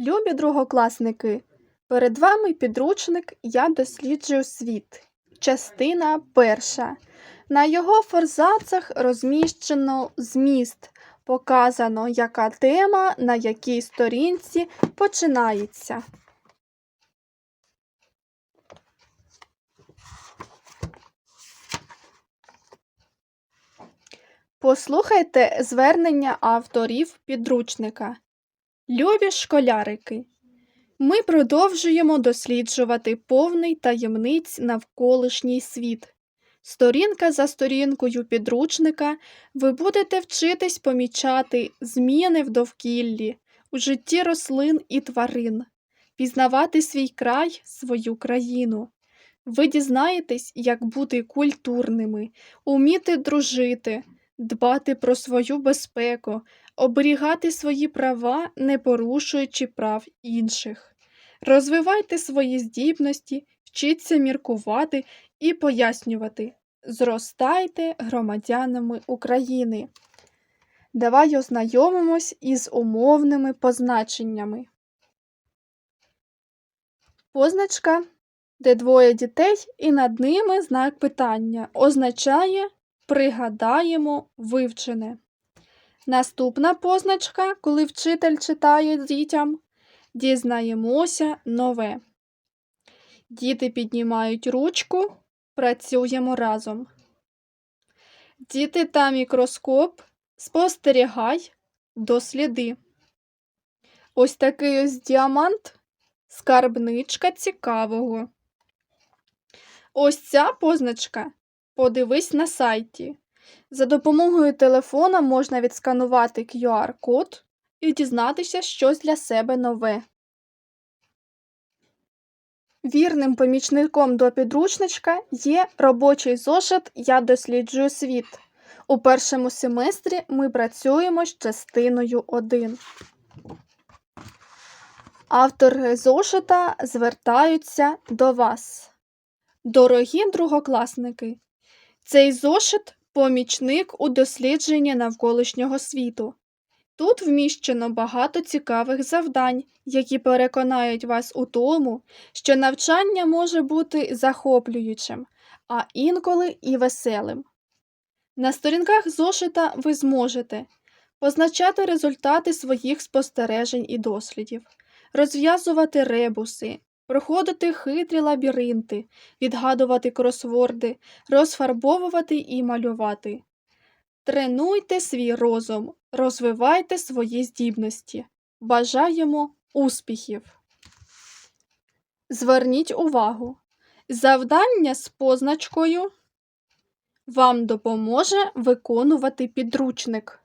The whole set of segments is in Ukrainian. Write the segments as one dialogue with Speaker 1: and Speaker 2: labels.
Speaker 1: Любі другокласники, перед вами підручник Я досліджую світ. Частина перша. На його форзацах розміщено зміст. Показано, яка тема на якій сторінці починається. Послухайте звернення авторів підручника. Любі школярики, ми продовжуємо досліджувати повний таємниць навколишній світ. Сторінка за сторінкою підручника ви будете вчитись помічати зміни в довкіллі, у житті рослин і тварин, пізнавати свій край, свою країну. Ви дізнаєтесь, як бути культурними, уміти дружити, дбати про свою безпеку, оберігати свої права, не порушуючи прав інших. Розвивайте свої здібності, вчіться міркувати і пояснювати. Зростайте громадянами України. Давай ознайомимось із умовними позначеннями. Позначка, де двоє дітей, і над ними знак питання, означає пригадаємо вивчене. Наступна позначка, коли вчитель читає дітям, дізнаємося нове. Діти піднімають ручку, працюємо разом. Діти та мікроскоп, спостерігай, досліди. Ось такий ось діамант, скарбничка цікавого. Ось ця позначка. Подивись на сайті. За допомогою телефона можна відсканувати QR-код і дізнатися щось для себе нове. Вірним помічником до підручничка є робочий зошит Я досліджую світ. У першому семестрі ми працюємо з частиною 1. Автори зошита звертаються до вас. Дорогі другокласники! Цей зошит помічник у дослідженні навколишнього світу. Тут вміщено багато цікавих завдань, які переконають вас у тому, що навчання може бути захоплюючим, а інколи і веселим. На сторінках зошита ви зможете позначати результати своїх спостережень і дослідів, розв'язувати ребуси, проходити хитрі лабіринти, відгадувати кросворди, розфарбовувати і малювати. Тренуйте свій розум, розвивайте свої здібності. Бажаємо успіхів! Зверніть увагу! Завдання з позначкою вам допоможе виконувати підручник.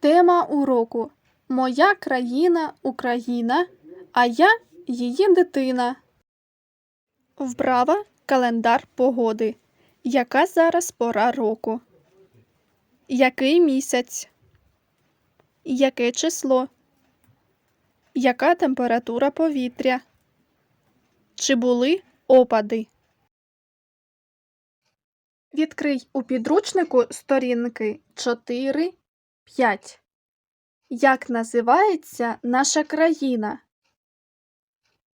Speaker 1: Тема уроку Моя країна Україна, а я її дитина. Вправа календар погоди. Яка зараз пора року? Який місяць? Яке число? Яка температура повітря? Чи були опади? Відкрий у підручнику сторінки 4, 5. Як називається наша країна?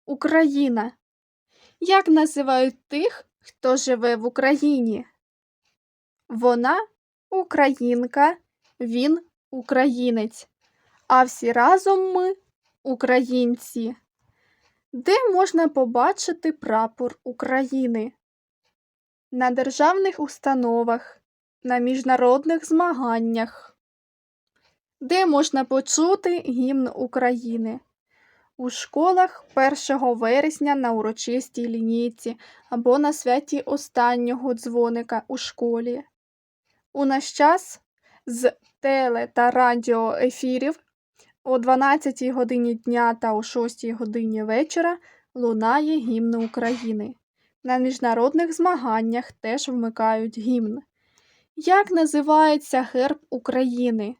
Speaker 1: Україна. Як називають тих, хто живе в Україні? Вона українка, він українець. А всі разом ми українці. Де можна побачити прапор України? На державних установах, на міжнародних змаганнях. Де можна почути гімн України? У школах 1 вересня на урочистій лінійці або на святі останнього дзвоника у школі. У наш час з теле та радіоефірів о 12 годині дня та о 6 годині вечора лунає гімн України. На міжнародних змаганнях теж вмикають гімн. Як називається герб України?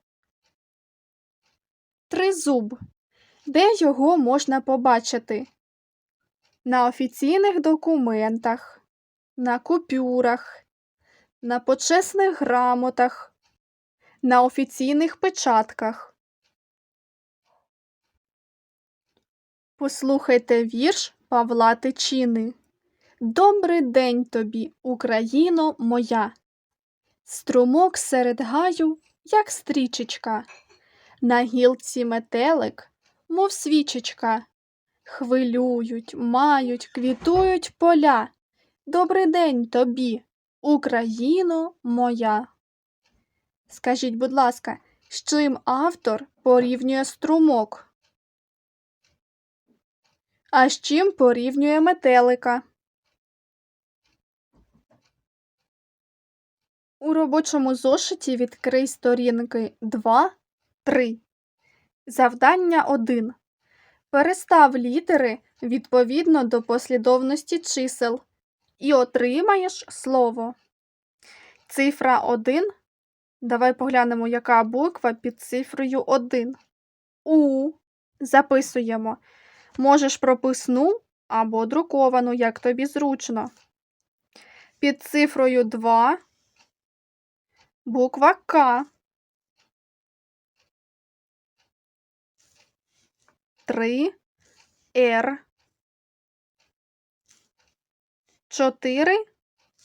Speaker 1: Тризуб. Де його можна побачити? На офіційних документах, на купюрах, на почесних грамотах, на офіційних печатках. Послухайте вірш Павла Тичини. Добрий день тобі, Україно моя. Струмок серед гаю, як стрічечка, на гілці метелик, мов свічечка. Хвилюють, мають, квітують поля. Добрий день тобі, Україно моя. Скажіть, будь ласка, з чим автор порівнює струмок? А з чим порівнює метелика? У робочому зошиті відкрий сторінки 2, 3. Завдання 1. Перестав літери відповідно до послідовності чисел і отримаєш слово. Цифра 1. Давай поглянемо, яка буква під цифрою 1. У. Записуємо. Можеш прописну або друковану, як тобі зручно. Під цифрою 2 буква К. 3 Р. 4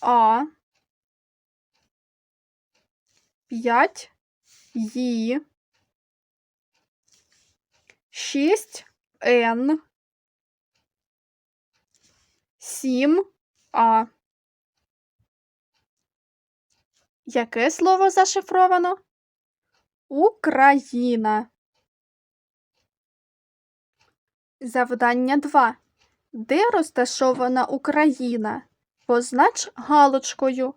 Speaker 1: А. 5 Ї. 6 Н. 7 А. Яке слово зашифровано? Україна. Завдання 2. Де розташована Україна? Познач галочкою.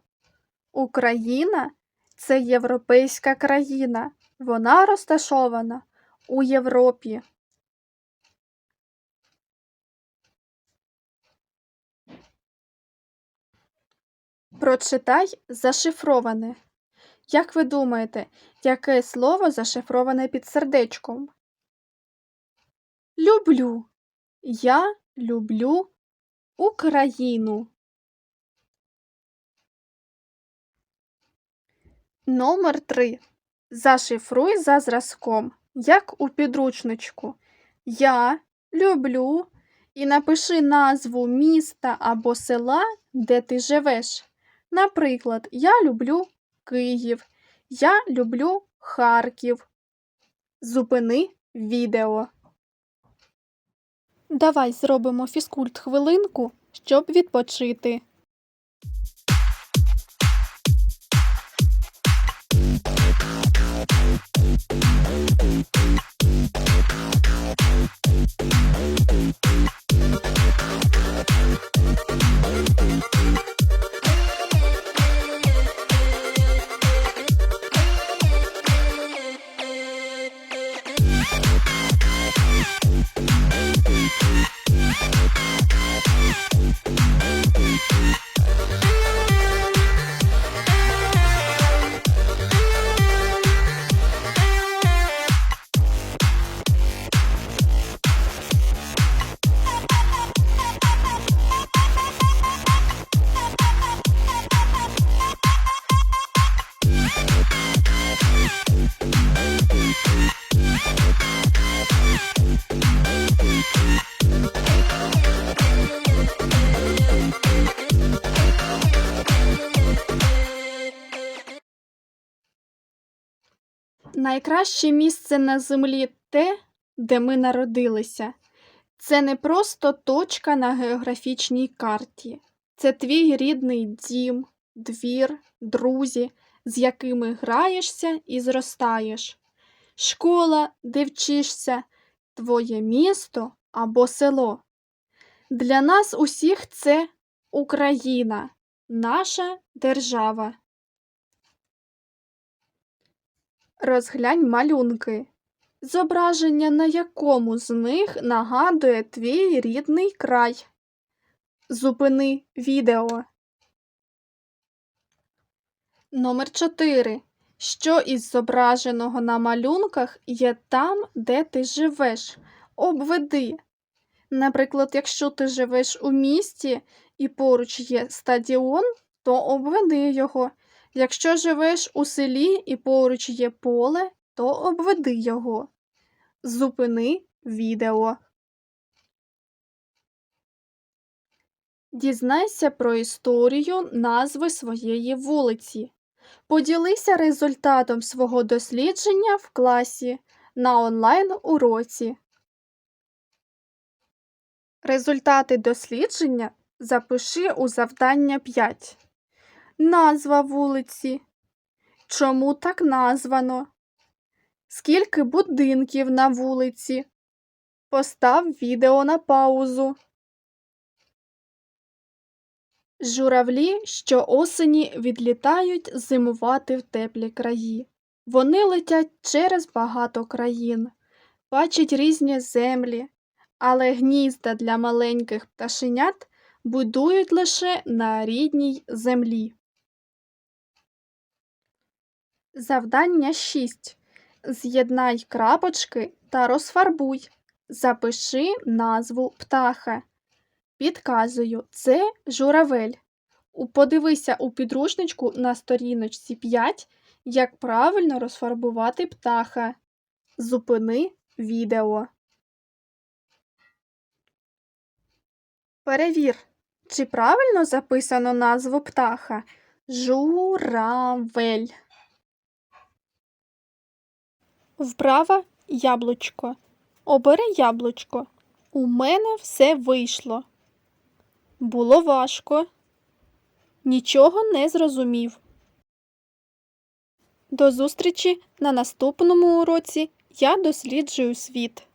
Speaker 1: Україна це європейська країна. Вона розташована у Європі. Прочитай зашифроване. Як ви думаєте, яке слово зашифроване під сердечком? Люблю. Я люблю Україну. Номер 3. Зашифруй за зразком, як у підручничку. Я люблю і напиши назву міста або села, де ти живеш. Наприклад, я люблю Київ, я люблю Харків. Зупини відео. Давай зробимо фізкульт хвилинку, щоб відпочити. Найкраще місце на землі те, де ми народилися. Це не просто точка на географічній карті. Це твій рідний дім, двір, друзі, з якими граєшся і зростаєш. Школа, де вчишся, твоє місто або село. Для нас усіх це Україна, наша держава. Розглянь малюнки. Зображення на якому з них нагадує твій рідний край. Зупини відео. Номер 4. Що із зображеного на малюнках є там, де ти живеш? Обведи. Наприклад, якщо ти живеш у місті і поруч є стадіон, то обведи його. Якщо живеш у селі і поруч є поле, то обведи його. Зупини відео. Дізнайся про історію назви своєї вулиці. Поділися результатом свого дослідження в класі на онлайн уроці. Результати дослідження запиши у завдання 5. Назва вулиці. Чому так названо? Скільки будинків на вулиці? Постав відео на паузу. Журавлі щоосені відлітають зимувати в теплі краї. Вони летять через багато країн, бачать різні землі, але гнізда для маленьких пташенят будують лише на рідній землі. Завдання 6. З'єднай крапочки та розфарбуй. Запиши назву птаха. Підказую, це журавель. Подивися у підручничку на сторіночці 5, як правильно розфарбувати птаха. Зупини відео. Перевір, чи правильно записано назву птаха? Журавель. Вправа яблучко. Обери яблучко. У мене все вийшло. Було важко. Нічого не зрозумів. До зустрічі на наступному уроці. Я досліджую світ.